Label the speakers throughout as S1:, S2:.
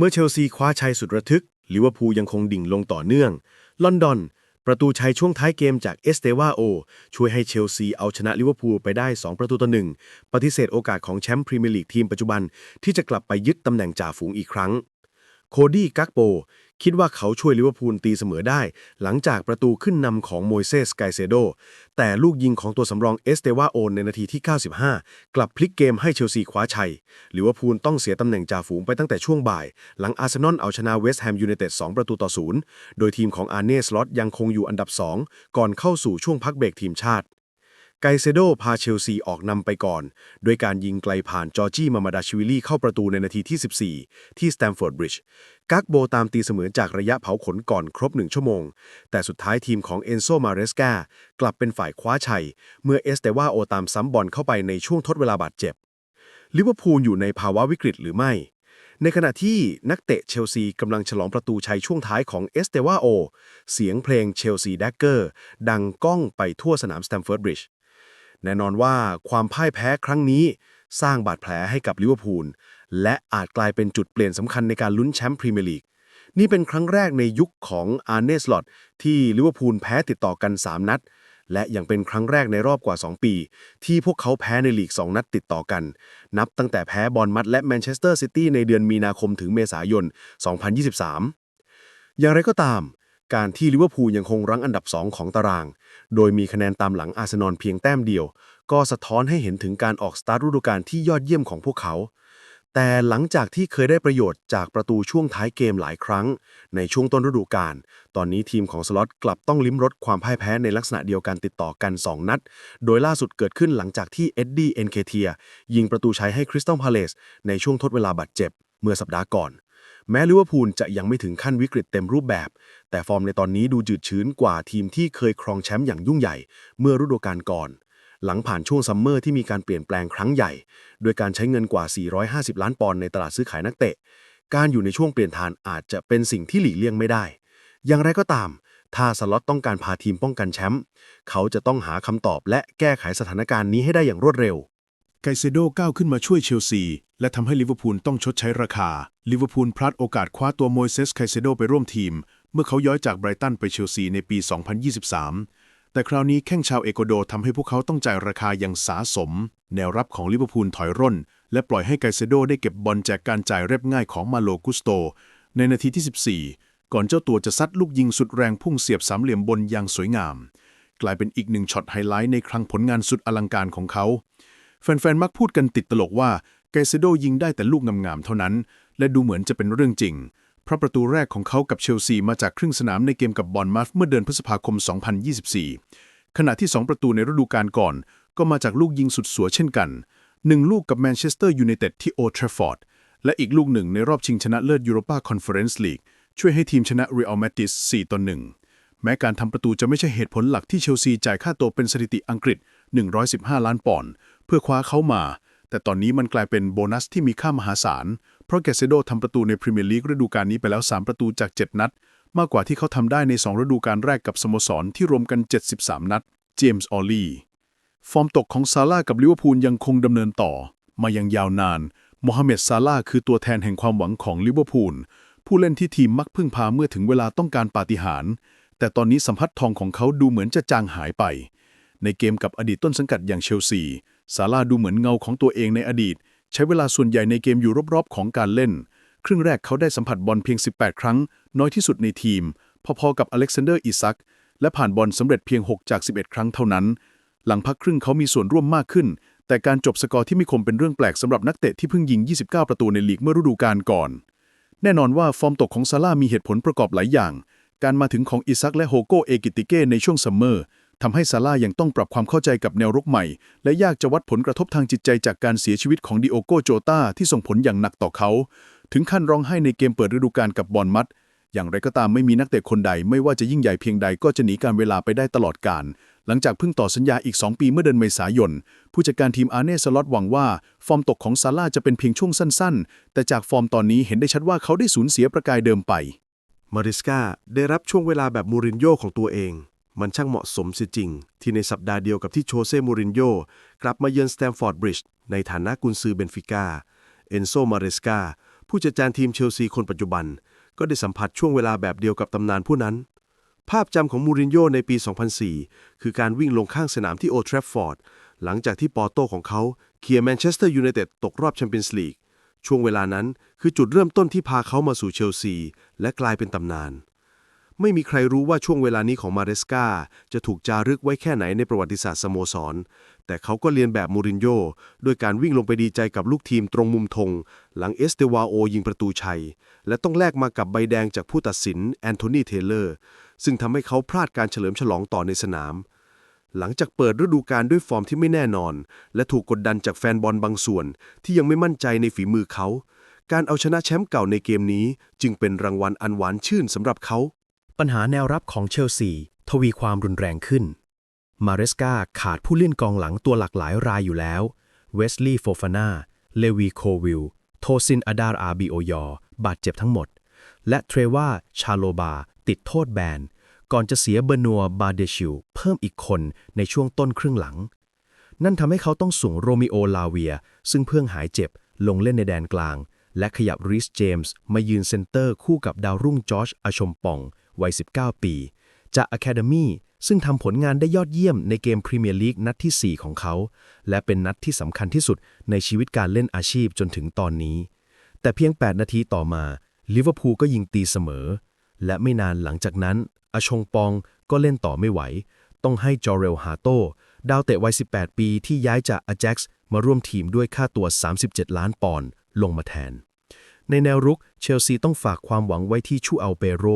S1: เมื่อเชลซีคว้าชัยสุดระทึกลิเวอร์พูลยังคงดิ่งลงต่อเนื่อง ลอนดอน ประตูชัยช่วงท้ายเกมจากเอสเตวาโอ ช่วยให้เชลซีเอาชนะลิเวอร์พูลไปได้ 2 ประตูต่อหนึ่งปฏิเสธโอกาสของแชมป์พรีเมียร์ลีกทีมปัจจุบันที่จะกลับไปยึดตำแหน่งจ่าฝูงอีกครั้ง โคดี้กักโป คิดว่าเขาช่วยลิเวอร์พูลตีเสมอได้ หลังจากประตูขึ้นนำของโมเซสไกเซโด แต่ลูกยิงของตัวสำรองเอสเตวาโอนในนาทีที่ 95 กลับพลิกเกมให้เชลซีคว้าชัยลิเวอร์พูลต้องเสียตำแหน่งจ่าฝูงไปตั้งแต่ช่วงบ่าย หลังอาร์เซนอลเอาชนะเวสต์แฮมยูไนเต็ด2ประตูต่อศูนย์โดยทีมของอาร์เนสล็อตยังคงอยู่อันดับ 2 ก่อนเข้าสู่ช่วงพักเบรกทีมชาติ ไกเซโดพาเชลซีออกนำไปก่อน ด้วยการยิงไกลผ่านจอร์จี้มามาดาชิวิลี่เข้าประตูในนาทีที่ 14 ที่สแตมฟอร์ดบริดจ์กักโบตามตีเสมอจากระยะเผาขนก่อนครบหนึ่งชั่วโมง แต่สุดท้ายทีมของเอนโซมาเรสกากลับเป็นฝ่ายคว้าชัย เมื่อเอสเตวาโอตามซ้ำบอลเข้าไปในช่วงทดเวลาบาดเจ็บลิเวอร์พูลอยู่ในภาวะวิกฤตหรือไม่ ในขณะที่นักเตะเชลซีกำลังฉลองประตูชัยช่วงท้ายของเอสเตวาโอ เสียงเพลงเชลซีแดกเกอร์ดังก้องไปทั่วสนามสแตมฟอร์ดบริดจ์ แน่นอนว่าความพ่ายแพ้ครั้งนี้ สร้างบาดแผลให้กับลิเวอร์พูลและอาจกลายเป็นจุดเปลี่ยนสำคัญในการลุ้นแชมป์พรีเมียร์ลีกนี่เป็นครั้งแรกในยุคของอาร์เนสลอตที่ลิเวอร์พูลแพ้ติดต่อกัน 3 นัด และยังเป็นครั้งแรกในรอบกว่า 2 ปี ที่พวกเขาแพ้ในลีก 2 นัดติดต่อกัน นับตั้งแต่แพ้บอลมัดและแมนเชสเตอร์ซิตี้ในเดือนมีนาคมถึงเมษายน 2023 อย่างไรก็ตาม การที่ลิเวอร์พูลยังคงรั้งอันดับ 2 ของตาราง โดยมีคะแนนตามหลังอาร์เซนอลเพียงแต้มเดียว ก็สะท้อนให้เห็นถึงการออกสตาร์ทฤดูกาลที่ยอดเยี่ยมของพวกเขา แต่หลังจากที่เคยได้ประโยชน์จากประตูช่วงท้ายเกมหลายครั้ง ในช่วงต้นฤดูกาล ตอนนี้ทีมของสล็อตกลับต้องลิ้มรสความพ่ายแพ้ในลักษณะเดียวกันติดต่อกัน 2 นัด โดยล่าสุดเกิดขึ้นหลังจากที่เอ็ดดี้เอ็นเคเทียยิงประตูชัยให้คริสตัลพาเลสในช่วงทดเวลาบาดเจ็บ เมื่อสัปดาห์ก่อน แม้ลิเวอร์พูลจะยังไม่ถึงขั้นวิกฤตเต็มรูปแบบ แต่ฟอร์มในตอนนี้ดูจืดชื้นกว่าทีมที่เคยครองแชมป์อย่างยุ่งใหญ่ เมื่อฤดูกาลก่อน หลังผ่านช่วงซัมเมอร์ที่มีการเปลี่ยนแปลงครั้งใหญ่ โดยการใช้เงินกว่า 450 ล้านปอนด์ในตลาดซื้อขายนักเตะ การอยู่ในช่วงเปลี่ยนทานอาจจะเป็นสิ่งที่หลีกเลี่ยงไม่ได้ อย่างไรก็ตาม ถ้าสล็อตต้องการพาทีมป้องกันแชมป์เขาจะต้องหาคำตอบและแก้ไขสถานการณ์นี้ให้ได้อย่างรวดเร็ว
S2: ไกเซโดก้าวขึ้นมาช่วยเชลซี และทำให้ลิเวอร์พูลต้องชดใช้ราคา ลิเวอร์พูลพลาดโอกาสคว้าตัวโมเซสไคเซโดไปร่วมทีม เมื่อเขาย้อยจากไบรตันไปเชลซีในปี 2023 แต่คราวนี้แข้งชาวเอกวาดอร์ทำให้พวกเขาต้องจ่ายราคาอย่างสาสม แนวรับของลิเวอร์พูลถอยร่น และปล่อยให้ไกเซโดได้เก็บบอลจากการจ่ายเรียบง่ายของมาโลกุสโต ในนาทีที่ 14 ก่อนเจ้าตัวจะซัดลูกยิงสุดแรงพุ่งเสียบสามเหลี่ยมบนอย่างสวยงาม กลายเป็นอีกหนึ่งช็อตไฮไลท์ในครั้งผลงานสุดอลังการของเขา แฟนๆ มักพูดกันติดตลกว่าไกเซโดยิงได้แต่ลูกงามๆ เท่านั้น และดูเหมือนจะเป็นเรื่องจริง เพราะประตูแรกของเขากับเชลซีมาจากครึ่งสนามในเกมกับบอลมัฟเมื่อเดือนพฤษภาคม 2024 ขณะที่ 2 ประตูในฤดูกาลก่อน ก็มาจากลูกยิงสุดสวยเช่นกันหนึ่งลูกกับแมนเชสเตอร์ยูไนเต็ดที่โอทรฟฟอร์ดและอีกลูกหนึ่งในรอบชิงชนะเลิศยูโรปาคอนเฟอเรนซ์ลีกช่วยให้ทีมชนะเรอัลมาดริด4ต่อ1แม้การทำประตูจะไม่ใช่เหตุผลหลักที่เชลซีจ่ายค่าตัวเป็นสถิติอังกฤษ 115 ล้านปอนด์ พื่อคว้าเขามา แต่ตอนนี้มันกลายเป็นโบนัสที่มีค่ามหาศาล เพราะแกเซโดทำประตูในพรีเมียร์ลีกฤดูกาลนี้ไปแล้ว 3 ประตูจาก 7 นัด มากกว่าที่เขาทำได้ใน 2 ฤดูกาลแรกกับสโมสรที่รวมกัน 73 นัด เจมส์ออลลีฟอร์มตกของซาร่ากับลิเวอร์พูลยังคงดำเนินต่อ มายังยาวนานโมฮัมเหม็ดซาร่าคือตัวแทนแห่งความหวังของลิเวอร์พูลผู้เล่นที่ทีมมักพึ่งพาเมื่อถึงเวลาต้องการปาฏิหาริย์แต่ตอนนี้สัมผัสทองของเขาดูเหมือนจะจางหายไป ในเกมกับอดีตต้นสังกัดอย่างเชลซี ซาร่าดูเหมือนเงาของตัวเองในอดีต ใช้เวลาส่วนใหญ่ในเกมอยู่รอบๆ ของการเล่น ครึ่งแรกเขาได้สัมผัสบอลเพียง 18 ครั้ง น้อยที่สุดในทีม พอๆกับอเล็กซานเดอร์อิซัก และผ่านบอลสำเร็จเพียง 6 จาก 11 ครั้งเท่านั้น หลังพักครึ่งเขามีส่วนร่วมมากขึ้น แต่การจบสกอร์ที่ม่คมเป็นเรื่องแปลกสำหรับนักเตะที่เพิ่งยิง 29 ประตูในลีกเมื่อฤดูกาลก่อน แน่นอนว่าฟอร์มตกของซาร่ามีเหตุผลประกอบหลายอย่าง การมาถึงของอิซักและโฮโกเอกิติเก้ในช่วงซัมเมอร์ ทำให้ซาร่ายังต้องปรับความเข้าใจกับแนวรุกใหม่ และยากจะวัดผลกระทบทางจิตใจจากการเสียชีวิตของดิโอโกโจตาที่ส่งผลอย่างหนักต่อเขา ถึงขั้นร้องไห้ในเกมเปิดฤดูกาลกับบอลมัด อย่างไรก็ตามไม่มีนักเตะคนใด ไม่ว่าจะยิ่งใหญ่เพียงใดก็จะหนีการเวลาไปได้ตลอดกาลหลังจากเพิ่งต่อสัญญาอีก 2 ปีเมื่อเดือนเมษายน ผู้จัดการทีมอาร์เน่สล็อตหวังว่า ฟอร์มตกของซาร่าจะเป็นเพียงช่วงสั้น ๆ แต่จากฟอร์มตอนนี้เห็นได้ชัดว่าเขาได้สูญเสียประกายเดิมไป
S1: มาริสกาได้รับช่วงเวลาแบบมูรินโญ่ของตัวเอง มันช่างเหมาะสมเสียจริง ที่ในสัปดาห์เดียวกับที่โชเซ่มูรินโญ่กลับมาเยือนสแตมฟอร์ดบริดจ์ในฐานะกุนซือเบนฟิก้า เอนโซ มาเรสกา
S3: ผู้จัดการทีมเชลซีคนปัจจุบัน ก็ได้สัมผัสช่วงเวลาแบบเดียวกับตำนานผู้นั้น ภาพจำของมูรินโญ่ในปี 2004 คือการวิ่งลงข้างสนามที่โอทรฟฟอร์ดหลังจากที่ปอร์โต้ของเขาเคลียร์แมนเชสเตอร์ยูไนเต็ดตกรอบแชมเปี้ยนส์ลีกช่วงเวลานั้นคือจุดเริ่มต้นที่พาเขามาสู่เชลซี และกลายเป็นตำนาน ไม่มีใครรู้ว่าช่วงเวลานี้ของมาเรสกาจะถูกจารึกไว้แค่ไหนในประวัติศาสตร์สโมสร แต่เขาก็เรียนแบบมูรินโญ่ด้วยการวิ่งลงไปดีใจกับลูกทีมตรงมุมธง หลังเอสเตวาโอยิงประตูชัย และต้องแลกมากับใบแดงจากผู้ตัดสินแอนโทนีเทเลอร์ ซึ่งทำให้เขาพลาดการเฉลิมฉลองต่อในสนาม หลังจากเปิดฤดูกาลด้วยฟอร์มที่ไม่แน่นอน และถูกกดดันจากแฟนบอลบางส่วน ที่ยังไม่มั่นใจในฝีมือเขา การเอาชนะแชมป์เก่าในเกมนี้ จึงเป็นรางวัลอันหวานชื่นสำหรับเขา
S1: ปัญหาแนวรับของเชลซีทวีความรุนแรงขึ้น มาเรสกาขาดผู้เล่นกองหลังตัวหลากหลายรายอยู่แล้ว เวสลีย์โฟฟาน่า เลวีโควิล โทซินอดาร์อาบิโอยอบาดเจ็บทั้งหมด และเทรวาชาโลบา ติดโทษแบน ก่อนจะเสียเบนัวบาเดชิลเพิ่มอีกคนในช่วงต้นครึ่งหลัง นั่นทำให้เขาต้องส่งโรมิโอลาเวีย ซึ่งเพิ่งหายเจ็บลงเล่นในแดนกลาง และขยับริสเจมส์มายืนเซนเตอร์คู่กับดาวรุ่งจอร์จอาชมปอง วัย 19 ปี จากอะคาเดมีซึ่งทำผลงานได้ยอดเยี่ยมในเกมพรีเมียร์ลีกนัดที่ 4 ของเขา และเป็นนัดที่สำคัญที่สุดในชีวิตการเล่นอาชีพจนถึงตอนนี้ แต่เพียง 8 นาทีต่อมาลิเวอร์พูลก็ยิงตีเสมอ และไม่นานหลังจากนั้นอาชงปองก็เล่นต่อไม่ไหว ต้องให้จอเรลฮาโตดาวเตะวัย 18 ปีที่ย้ายจากอาแจ็กซ์มาร่วมทีมด้วยค่าตัว 37 ล้านปอนด์ลงมาแทน ในแนวรุกเชลซีต้องฝากความหวังไว้ที่ชูอัลเปโร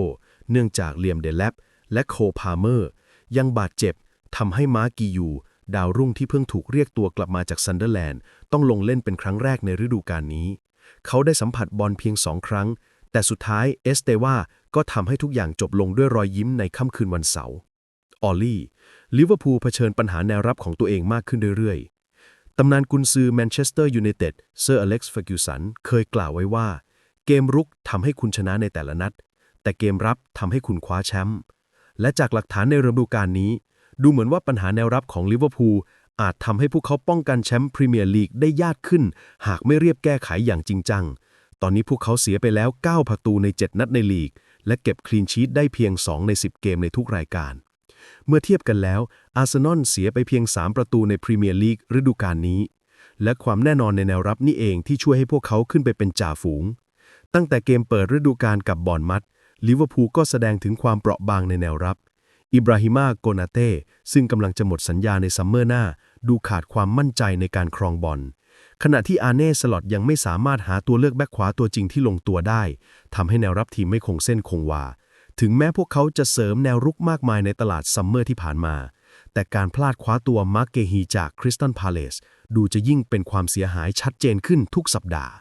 S1: เนื่องจากเลียมเดลแลปและโคพาเมอร์ ยังบาดเจ็บทำให้มาร์กิยู ดาวรุ่งที่เพิ่งถูกเรียกตัวกลับมาจากซันเดอร์แลนด์ต้องลงเล่นเป็นครั้งแรกในฤดูกาลนี้ เขาได้สัมผัสบอลเพียงสองครั้ง แต่สุดท้ายเอสเตวาก็ทำให้ทุกอย่างจบลงด้วยรอยยิ้มในค่ำคืนวันเสาร์ออลลี่ลิเวอร์พูลเผชิญปัญหาแนวรับของตัวเองมากขึ้นเรื่อยๆ ตำนานกุนซือแมนเชสเตอร์ยูไนเต็ดเซอร์อเล็กซ์เฟอร์กิวสันเคยกล่าวไว้ว่า เกมรุกทำให้คุณชนะในแต่ละนัด แต่เกมรับทำให้คุณคว้าแชมป์และจากหลักฐานในฤดูกาลนี้ ดูเหมือนว่าปัญหาแนวรับของลิเวอร์พูลอาจทำให้พวกเขาป้องกันแชมป์พรีเมียร์ลีกได้ยากขึ้น หากไม่เรียบแก้ไขอย่างจริงจัง ตอนนี้พวกเขาเสียไปแล้ว 9 ประตูใน 7 นัดในลีก และเก็บคลีนชีตได้เพียง 2 ใน 10 เกมในทุกรายการ เมื่อเทียบกันแล้ว อาร์เซนอลเสียไปเพียง 3 ประตูในพรีเมียร์ลีกฤดูกาลนี้ และความแน่นอนในแนวรับนี่เองที่ช่วยให้พวกเขาขึ้นไปเป็นจ่าฝูง ตั้งแต่เกมเปิดฤดูกาลกับบอร์นมัด ลิเวอร์พูลก็แสดงถึงความเปราะบางในแนวรับ อิบราฮิมาโกนาเต้ซึ่งกำลังจะหมดสัญญาในซัมเมอร์หน้า ดูขาดความมั่นใจในการครองบอล ขณะที่อาเน่สลอตยังไม่สามารถหาตัวเลือกแบ็คขวาตัวจริงที่ลงตัวได้ทำให้แนวรับทีมไม่คงเส้นคงวา ถึงแม้พวกเขาจะเสริมแนวรุกมากมายในตลาดซัมเมอร์ที่ผ่านมา แต่การพลาดคว้าตัวมาร์เกฮีจากคริสตันพาเลสดูจะยิ่งเป็นความเสียหายชัดเจนขึ้นทุกสัปดาห์